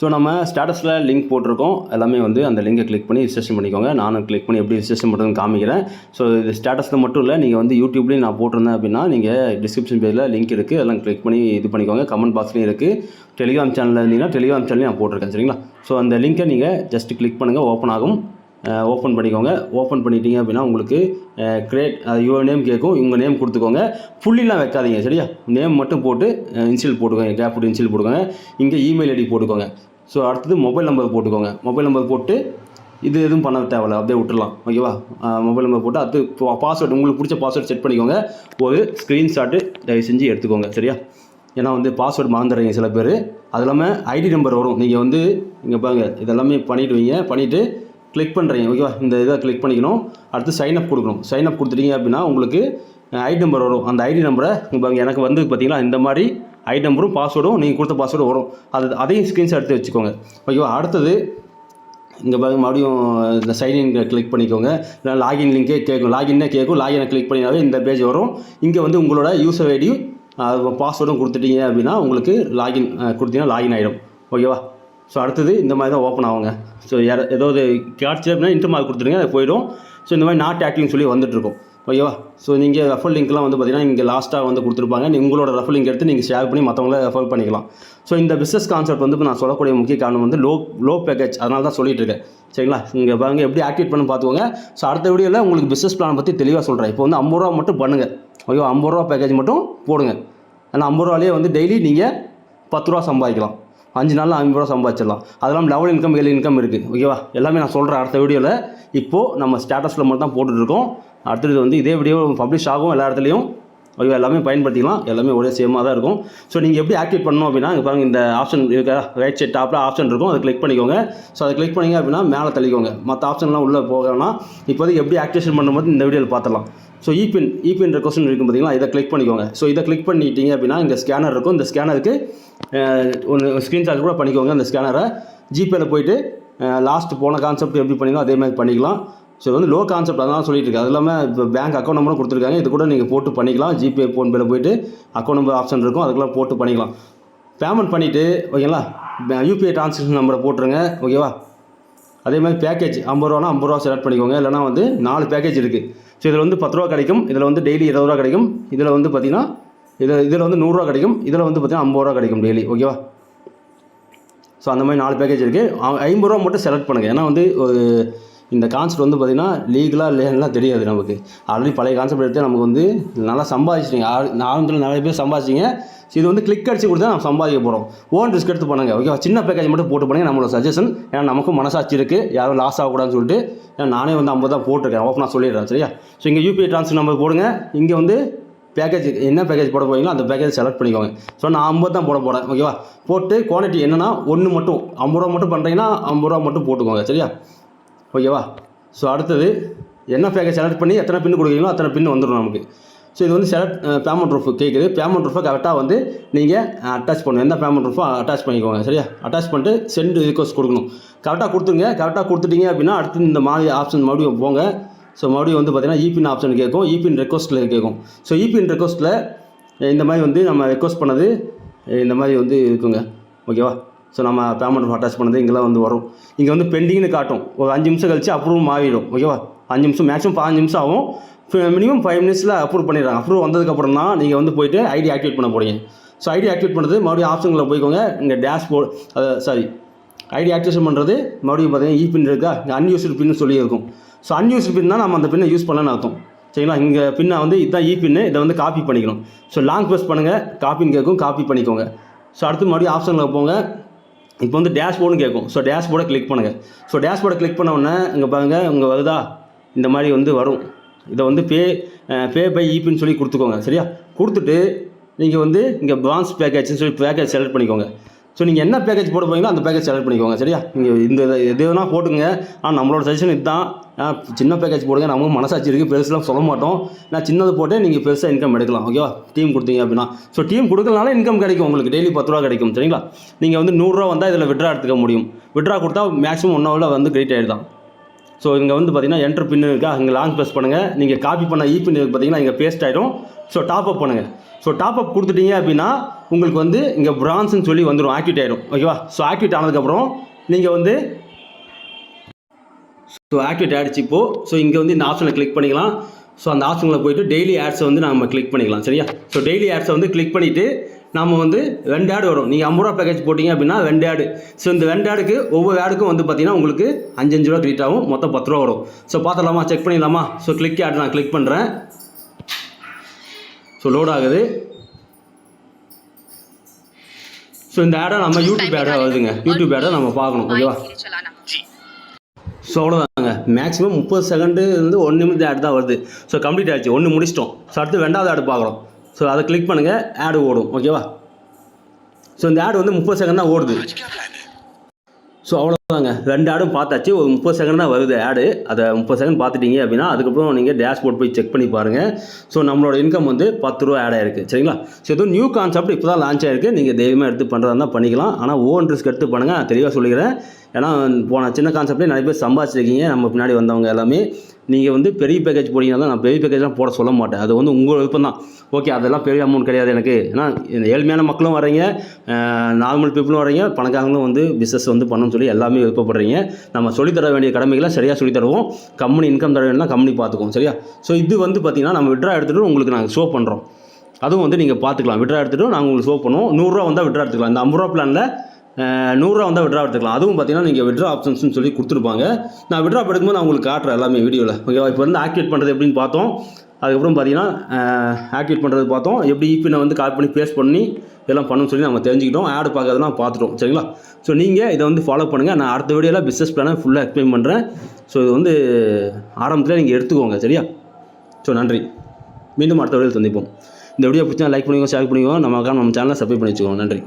So நம்ம ஸ்டேட்டஸில் link போட்டிருக்கோம். எல்லாமே வந்து அந்த லிங்கை கிளிக் பண்ணி ரிஜிஸ்ட்ரேஷன் பண்ணிக்கோங்க. நானும் கிளிக் பண்ணி எப்படி ரிஜிஸ்ட்ரேஷன் பண்ணுறதுன்னு காமிக்கிறேன். ஸோ இது ஸ்டேட்டஸில் மட்டும் இல்லை நீங்கள் வந்து யூடியூப்லேயும் நான் போட்டிருந்தேன் அப்படின்னா நீங்கள் டிஸ்கிரிப்ஷன் பேஜில் லிங்க் இருக்குது எல்லாம் கிளிக் பண்ணி இது பண்ணிக்கோங்க. கமெண்ட் பாக்ஸ்லேயும் இருக்குது டெலிகிராம் சேனலில் இருந்தீங்கன்னா டெலிகிராம் சேனலையும் நான் போட்டிருக்கேன். சரிங்களா? ஸோ அந்த லிங்கை நீங்கள் ஜஸ்ட் கிளிக் பண்ணுங்கள் ஓப்பன் ஆகும். ஓப்பன் பண்ணிக்கோங்க. ஓப்பன் பண்ணிட்டீங்க அப்படின்னா உங்களுக்கு கிரியேட் யுவர் நேம் கேட்கும். உங்கள் நேம் கொடுத்துக்கோங்க. புள்ளிலாம் வைக்காதீங்க சரியா? நேம் மட்டும் போட்டு இன்சியல் போட்டுக்கோங்க. கேப் போட்டு இன்சியல் போட்டுக்கோங்க. இங்கே இமெயில் ஐடி போட்டுக்கோங்க. ஸோ அடுத்தது மொபைல் நம்பர் போட்டுக்கோங்க. மொபைல் நம்பர் போட்டு இது எதுவும் பண்ண தேவையில்ல. அப்படியே விட்டுடலாம். ஓகேவா மொபைல் நம்பர் போட்டு அது பாஸ்வேர்டு உங்களுக்கு பிடிச்ச பாஸ்வேர்டு செட் பண்ணிக்கோங்க. ஒரு ஸ்க்ரீன்ஷாட்டு தயவு செஞ்சு எடுத்துக்கோங்க சரியா? ஏன்னா வந்து பாஸ்வேர்டு மறந்துடுறீங்க சில பேர். அது இல்லாமல் ஐடி நம்பர் வரும். நீங்கள் வந்து இங்கே பாருங்க. இதெல்லாமே பண்ணிவிடுவீங்க பண்ணிவிட்டு கிளிக் பண்ணுறீங்க ஓகேவா இந்த இதை கிளிக் பண்ணிக்கணும். அடுத்து சைன் அப் கொடுக்கணும். சைன் அப் கொடுத்துட்டீங்க அப்படின்னா உங்களுக்கு ஐடி நம்பர் வரும். அந்த ஐடி நம்பரை இப்போ எனக்கு வந்து பார்த்தீங்களா இந்த மாதிரி ஐடி நம்பரும் பாஸ்வேர்டும் நீங்கள் கொடுத்த பாஸ்வேர்டும் வரும். அது அதையும் ஸ்க்ரீன்ஷாட் எடுத்து வச்சுக்கோங்க. ஓகேவா அடுத்தது இங்கே பாருங்க மறுபடியும் இந்த சைன்இன் கிளிக் பண்ணிக்கோங்க. இல்லை லாகின் லிங்கே கேட்கும். லாகின்னே கேட்கும். லாகினை கிளிக் பண்ணினாவே இந்த பேஜ் வரும். இங்கே வந்து உங்களோட யூசர் ஐடியும் பாஸ்வேர்டும் கொடுத்துட்டீங்க அப்படின்னா உங்களுக்கு லாகின் கொடுத்தீங்கன்னா லாகின் ஆகிடும் ஓகேவா ஸோ அடுத்தது இந்த மாதிரி தான் ஓப்பன் ஆகுங்க. ஸோ யார் ஏதோ ஒரு அப்படின்னா இன்டர் மார்க் கொடுத்துருங்க அது போயிடும். ஸோ இந்த மாதிரி நாட் ஆக்டிவ்னு சொல்லி வந்துட்டுருக்கும். ஓகேவா ஸோ நீங்கள் ரெஃபர் லிங்க்லாம் வந்து பார்த்தீங்கன்னா இங்கே லாஸ்ட்டாக வந்து கொடுத்துருப்பாங்க. நீங்கள் உங்களோட ரெஃபர் லிங்க் எடுத்து நீங்கள் ஷேர் பண்ணி மற்றவங்கள ரெஃபர் பண்ணிக்கலாம். ஸோ இந்த பிஸ்னஸ் கான்செப்ட் வந்து நான் சொல்லக்கூடிய முக்கிய காரணம் வந்து லோ லோ பேக்கேஜ் அதனால தான் சொல்லிட்டு இருக்கேன் சரிங்களா? இங்கே பாருங்க எப்படி ஆக்டிவேட் பண்ணி பார்த்துக்கோங்க. ஸோ அடுத்த வீடியோவில் உங்களுக்கு பிஸ்னஸ் பிளான் பற்றி தெளிவாக சொல்கிறேன் இப்போ வந்து ஐம்பது ரூபா மட்டும் பண்ணுங்கள் ஓகேவா ஐம்பது ரூபா பேக்கேஜ் மட்டும் போடுங்க. ஆனால் ஐம்பது ரூபாலேயே வந்து டெய்லி நீங்கள் பத்து ரூபா சம்பாதிக்கலாம். அஞ்சு நாளில் ஐம்பது ரூபா சம்பாதிச்சிடலாம். அதெல்லாம் டபுள் இன்கம் ஏழு இன்கம் இருக்குது ஓகேவா எல்லாமே நான் சொல்கிறேன் அடுத்த வீடியோவில் இப்போது நம்ம ஸ்டேட்டஸில் மட்டும் தான் போட்டுட்ருக்கோம். அடுத்தது வந்து இதே வீடியோ பப்ளிஷ் ஆகும் எல்லா இடத்துலையும். ஓகேவா எல்லாமே பயன்படுத்திக்கலாம். எல்லாமே ஒரே சேமாக தான் இருக்கும். ஸோ நீங்கள் எப்படி ஆக்டிவேட் பண்ணணும் அப்படின்னா இங்கே பாருங்க இந்த ஆப்ஷன் இருக்கா? ரைட் சைட் டாப்பில் ஆப்ஷன் இருக்கும். அதை கிளிக் பண்ணிக்கோங்க. ஸோ அதை கிளிக் பண்ணிங்க அப்படின்னா மேலே தள்ளிக்கோங்க. மற்ற ஆப்ஷன்லாம் உள்ளே போகணும்னா இப்போதைக்கு எப்படி ஆக்டிவேஷன் பண்ணும்போது இந்த வீடியோவில் பார்த்துலாம் ஸோ இபின் இபின் கொஸ்டின் இருக்கும் பார்த்தீங்களா இதை கிளிக் பண்ணிக்கோங்க. ஸோ இதை கிளிக் பண்ணிட்டீங்க அப்படின்னா இங்கே ஸ்கேனர் இருக்கும். இந்த ஸ்கேனருக்கு ஒன்று ஸ்க்ரீன்ஷாட் கூட பண்ணிக்கோங்க. அந்த ஸ்கேனரை ஜிபேயில் போயிட்டு லாஸ்ட் போன கான்செப்ட் எப்படி பண்ணிங்களோ அதே மாதிரி பண்ணிக்கலாம். ஸோ இது வந்து லோ கான்செப்ட் அதெல்லாம் சொல்லிட்டு இருக்கு. அது இல்லாமல் இப்போ பேங்க் அக்கௌண்ட் நம்பரும் கொடுத்துருக்காங்க. இது கூட நீங்கள் போட்டு பண்ணிக்கலாம். ஜிபே ஃபோன்பேல போயிட்டு அக்கௌண்ட் நம்பர் ஆப்ஷன் இருக்கும். அதுக்கெல்லாம் போட்டு பண்ணிக்கலாம். பேமெண்ட் பண்ணிவிட்டு ஓகேங்களா? யூபிஐ ட்ரான்சாக்ஷன் நம்பரை போட்டுருங்க. ஓகேவா? அதே மாதிரி பேக்கேஜ் ஐம்பது ரூபானா ஐம்பது ரூபா செலக்ட் பண்ணிக்கோங்க. இல்லைனா வந்து நாலு பேக்கேஜ் இருக்குது ஸோ இதில் வந்து பத்து ரூபா கிடைக்கும். இதில் வந்து டெய்லி இருபது ரூபா கிடைக்கும். இதில் வந்து பார்த்தீங்கன்னா இதில் இதில் வந்து நூறுரூவா கிடைக்கும். இதில் வந்து பார்த்தீங்கன்னா ஐம்பது ரூபா கிடைக்கும் டெய்லி ஓகேவா ஸோ அந்த மாதிரி நாலு பேக்கேஜ் இருக்குது ஐம்பது ரூபா மட்டும் செலக்ட் பண்ணுங்கள் ஏன்னா வந்து ஒரு இந்த கான்செப்ட் வந்து பார்த்திங்கன்னா லீகலாக இல்லைன்னா தெரியாது நமக்கு. ஆல்ரெடி பழைய கான்செப்ட் எடுத்து நமக்கு வந்து நல்லா சம்பாதிச்சிட்டிங்க. ஆரம்பத்தில் நிறைய பேர் சம்பாதிச்சிங்க. ஸோ இது வந்து கிளிக் அடிச்சு கொடுத்தா நம்ம சம்பாதிக்க போகிறோம் ஓன் ரிஸ்க் எடுத்து பண்ணுங்க. ஓகேவா சின்ன பேக்கேஜ் மட்டும் போட்டு பண்ணுங்க. நம்மளோட சஜஷன் ஏன்னா நமக்கும் மனசாட்சி இருக்குது யாரும் லாஸ் ஆகக்கூடாதுன்னு சொல்லிட்டு. ஏன்னா நானே வந்து ஐம்பது தான் போட்டிருக்கேன். ஓப்பனாக சொல்லிடுறேன். சரியா? ஸோ இங்கே யூபிஐ ட்ரான்ஸ்ஃபர் நம்பர் போடுங்க. இங்கே வந்து பேக்கேஜ் என்ன பேக்கேஜ் போட போகிறீங்களோ அந்த பேக்கேஜ் செலக்ட் பண்ணிக்கோங்க. ஸோ நான் ஐம்பது தான் போட போகிறேன் ஓகேவா போட்டு குவான்டிட்டி என்னென்னா ஒன்று மட்டும். ஐம்பது ரூபா மட்டும் பண்ணுறீங்கன்னா ஐம்பது ரூபா மட்டும் போட்டுக்கோங்க. சரியா? ஓகேவா ஸோ அடுத்தது என்ன பேக்கேஜ் செலக்ட் பண்ணி எத்தனை பின் கொடுக்குறீங்களோ அத்தனை பின்னு வந்துடும் நமக்கு. ஸோ இது வந்து செலக்ட் பேமெண்ட் ப்ரூஃப் கேட்குது பேமெண்ட் ப்ரூஃபை கரெக்டாக வந்து நீங்கள் அட்டாச் பண்ணணும். எந்த பேமெண்ட் ப்ரூஃபோ அட்டாச் பண்ணிக்கோங்க சரியா? அட்டாச் பண்ணிட்டு சென்ட் ரிக்வஸ்ட் கொடுக்கணும். கரெக்டாக கொடுத்துருங்க. கரெக்டாக கொடுத்துட்டீங்க அப்படின்னா அடுத்து இந்த மாதிரி ஆப்ஷன் மறுபடியும் போங்க. ஸோ மறுபடியும் வந்து பார்த்தீங்கன்னா இபின் ஆப்ஷன் கேட்கும் இபின் ரெக்வஸ்ட்டில் கேட்கும் ஸோ இபின் ரெக்வஸ்ட்டில் இந்த மாதிரி வந்து நம்ம ரெக்வஸ்ட் பண்ணது இந்த மாதிரி வந்து இருக்குங்க. ஓகேவா ஸோ நம்ம பேமெண்ட் அட்டாச் பண்ணது இங்கெல்லாம் வந்து வரும். இங்கே வந்து பெண்டிங்னு காட்டும். ஒரு அஞ்சு நிமிஷம் கழிச்சு அப்ரூவ் மாறிடும். ஓகேவா அஞ்சு நிமிஷம் மேக்ஸிமம் பதினஞ்சு நிமிஷம் ஆகும். மினிமம் ஃபைவ் மினிட்ஸில் அப்ரூவ் பண்ணிடுறாங்க. அப்ரூவ் வந்ததுக்கப்புறம் தான் நீங்கள் வந்து போயிட்டு ஐடி ஆக்டிவேட் பண்ண போகிறீங்க ஸோ ஐடி ஆக்டிவேட் பண்ணுறது மறுபடியும் ஆப்ஷனில் போய்க்கோங்க. இங்கே டேஷ்போர்ட் அது சாரி ஐடி ஆக்டிவேஷன் பண்ணுறது மறுபடியும் பார்த்தீங்கன்னா இ பின் இருக்கா? இங்கே அன்யூஸ்டு பின்னு சொல்லி இருக்கும் ஸோ அன்யூஸ்டு பின் தான் நம்ம அந்த பின்னை யூஸ் பண்ணலன்னு அர்த்தம். சரிங்களா? இங்கே பின்னை வந்து இதுதான் இ பின்னு இதை வந்து காப்பி பண்ணிக்கணும். ஸோ லாங் ப்ரெஸ் பண்ணுங்கள் காப்பின்னு கேட்கும். காப்பி பண்ணிக்கோங்க. ஸோ அடுத்து மறுபடியும் ஆப்ஷனில் போங்க. இப்போ வந்து டேஷ்போர்டுன்னு கேட்கும். ஸோ டேஷ்போர்டை கிளிக் பண்ணுங்கள் ஸோ டேஷ்போர்டை கிளிக் பண்ண உடனே இங்கே பாருங்கள் இங்கே வருதா? இந்த மாதிரி வந்து வரும். இதை வந்து பே பே பை ஈபின்னு சொல்லி கொடுத்துக்கோங்க. சரியா? கொடுத்துட்டு நீங்கள் வந்து இங்கே பிரான்ஸ் பேக்கேஜ்னு சொல்லி பேக்கேஜ் செலக்ட் பண்ணிக்கோங்க. ஸோ நீங்கள் என்ன பேக்கேஜ் போட போறீங்களோ அந்த பேக்கேஜ் செலக்ட் பண்ணிக்கோங்க. சரியா? நீங்கள் இந்த எது வேணா போட்டுங்க ஆனால் நம்மளோட சஜஷன் இதுதான். ஆ, சின்ன பேக்கேஜ் போடுங்க நம்ம மனசாட்சி இருக்குது பெருசுலாம் சொல்ல மாட்டோம். நான் சின்னது போட்டு நீங்கள் பெருசாக இன்கம் எடுக்கலாம் ஓகேவா டீம் கொடுத்தீங்க அப்படின்னா. ஸோ டீம் கொடுக்கலனால இன்கம் கிடைக்கும் உங்களுக்கு. டெய்லி பத்து ரூபா கிடைக்கும் சரிங்களா? நீங்கள் வந்து நூறுரூவா வந்தால் இதில் விட்ரா எடுத்துக்க முடியும். விட்ரா கொடுத்தா மேக்ஸிமம் ஒன் ஹவரில் வந்து கிரெடிட் ஆகிடுதான் ஸோ இங்கே வந்து பார்த்தீங்கன்னா என்டர் பின்னு இருக்கா? இங்கே லாங் ப்ரெஸ் பண்ணுங்கள் நீங்கள் காப்பி பண்ண இ பின் பார்த்தீங்கன்னா இங்கே பேஸ்ட் ஆகிடும் ஸோ டாப் அப் பண்ணுங்கள் ஸோ டாப் அப் கொடுத்துட்டீங்க அப்படின்னா உங்களுக்கு வந்து இங்கே பிரான்ஸ்னு சொல்லி வந்துடும் ஆக்டிவேட் ஆகிடும் ஓகேவா ஸோ ஆக்டிவேட் ஆனதுக்கப்புறம் நீங்கள் வந்து ஸோ ஆக்டிவேட் ஆகிடுச்சு இப்போ. ஸோ இங்கே வந்து இந்த ஆப்ஷனில் கிளிக் பண்ணிக்கலாம். ஸோ அந்த ஆப்ஷனில் போயிட்டு டெய்லி ஆட்ஸை வந்து நம்ம கிளிக் பண்ணிக்கலாம். சரியா? ஸோ டெய்லி ஆட்ஸை வந்து கிளிக் பண்ணிவிட்டு நம்ம வந்து ரெண்டு ஆடு வரும். நீங்கள் ஐம்பது ரூபா பேக்கேஜ் போட்டிங்க அப்படின்னா ரெண்டு ஆடு ஸோ இந்த ரெண்டு ஆடுக்கு ஒவ்வொரு ஆடுக்கும் வந்து பார்த்தீங்கன்னா உங்களுக்கு அஞ்சஞ்சு ரூபா க்ரீட் ஆகும். மொத்தம் பத்து ரூபா வரும். ஸோ பார்த்துடலாமா? செக் பண்ணிடலாமா? ஸோ கிளிக் ஆடு நான் கிளிக் பண்ணுறேன் ஸோ லோட் ஆகுது. ஸோ இந்த ஆடை நம்ம யூடியூப் ஆடாக வருதுங்க. யூடியூப் ஆடை நம்ம பார்க்கணும். ஓகேவா? ஸோ அவ்வளோதாங்க மேக்ஸிமம் முப்பது செகண்டு வந்து ஒன் நிமிஷம் ஆட் தான் வருது. ஸோ கம்ப்ளீட் ஆயிடுச்சு. ஒன்று முடிச்சிட்டோம். ஸோ அடுத்து ரெண்டாவது ஆடு பார்க்குறோம். ஸோ அதை கிளிக் பண்ணுங்கள் ஆடு ஓடும். ஓகேவா ஸோ இந்த ஆடு வந்து முப்பது செகண்ட் தான் ஓடுது. ஸோ அவ்வளோதாங்க ரெண்டு ஆடும் பார்த்தாச்சு. ஒரு முப்பது செகண்ட் தான் வருது ஆடு அதை முப்பது செகண்ட் பார்த்துட்டீங்க அப்படின்னா அதுக்கப்புறம் நீங்கள் டேஷ்போர்ட் போய் செக் பண்ணி பாருங்கள் ஸோ நம்மளோட இன்கம் வந்து பத்து ரூபா ஆட் ஆயிருக்கு. சரிங்களா? ஸோ எதுவும் நியூ கான்செப்ட் இப்போ தான் லான்ச் ஆயிருக்கு. நீங்கள் தைரியமாக எடுத்து பண்ணுறதா இருந்தால் பண்ணிக்கலாம். ஆனால் ஓன் ரிஸ்க் எடுத்து பண்ணுங்கள் நான் தெளிவாக சொல்லிக்கிறேன். ஏன்னா போன சின்ன கான்செப்ட்லேயே நிறைய பேர் சம்பாதிச்சிருக்கீங்க நம்ம பின்னாடி வந்தவங்க எல்லாமே. நீங்கள் வந்து பெரிய பேக்கேஜ் போனீங்கன்னா நான் பெரிய பேக்கேஜ்லாம் போட சொல்ல மாட்டேன். அது வந்து உங்கள் விருப்பம் தான். ஓகே அதெல்லாம் பெரிய அமௌண்ட் கிடையாது எனக்கு. ஏன்னா இந்த ஏழ்மையான மக்களும் வரீங்க நார்மல் பீப்புளும் வரீங்க பணக்காரங்களும் வந்து பிஸ்னஸ் வந்து பண்ணணும்னு சொல்லி எல்லாமே விருப்பப்படுறீங்க. நம்ம சொல்லித் தர வேண்டிய கடமைகளை சரியாக சொல்லித் தருவோம். கம்பெனி இன்கம் தர வேணும்னா கம்பெனி பார்த்துக்கும் சரியா? ஸோ இது வந்து பார்த்தீங்கன்னா நம்ம விட்ரா எடுத்துகிட்டு உங்களுக்கு நாங்கள் ஷோ பண்ணுறோம் அதுவும் வந்து நீங்கள் பார்த்துக்கலாம். விட்ரா எடுத்துகிட்டு நாங்கள் உங்களுக்கு ஷோ பண்ணுவோம். நூறுரூவா வந்தால் விட்ரா எடுத்துக்கலாம். இந்த ஐம்பது ரூபா பிளானில் நூறுரூவா வந்தால் விட்ரா எடுத்துக்கலாம். அதுவும் பார்த்தீங்கன்னா நீங்கள் விட்ரா ஆப்ஷன்ஸ்னு சொல்லி கொடுத்துருப்பாங்க. நான் விட்ரா எடுக்கும்போது நான் உங்களுக்கு காட்டுறேன் எல்லாமே வீடியோவில் ஓகேவா இப்போ வந்து ஆக்டிவேட் பண்ணுறது எப்படின்னு பார்த்தோம். அதுக்கப்புறம் பார்த்தீங்கன்னா ஆக்டிவேட் பண்ணுறது பார்த்தோம். எப்படி இப்பினை வந்து கால் பண்ணி பேஸ்ட் பண்ணி இதெல்லாம் பண்ணணும்னு சொல்லி நம்ம தெரிஞ்சுக்கிட்டோம். ஆடு பார்க்கறதெல்லாம் பார்த்துட்டோம். சரிங்களா? ஸோ நீங்கள் இதை வந்து ஃபாலோ பண்ணுங்கள் நான் அடுத்த வீடியோவில் பிஸ்னஸ் பிளானை ஃபுல்லாக எக்ஸ்பிளைன் பண்ணுறேன் ஸோ இது வந்து ஆரம்பத்தில் நீங்கள் எடுத்துக்கோங்க. சரியா? ஸோ நன்றி. மீண்டும் அடுத்த வீடியோவில் சந்திப்போம். இந்த வீடியோ பிடிச்சா லைக் பண்ணிக்கோ ஷேர் பண்ணிக்கோ நம்ம நம்ம சேனலை சப்ஸ்கிரைப் பண்ணி வச்சுக்கோங்க. நன்றி.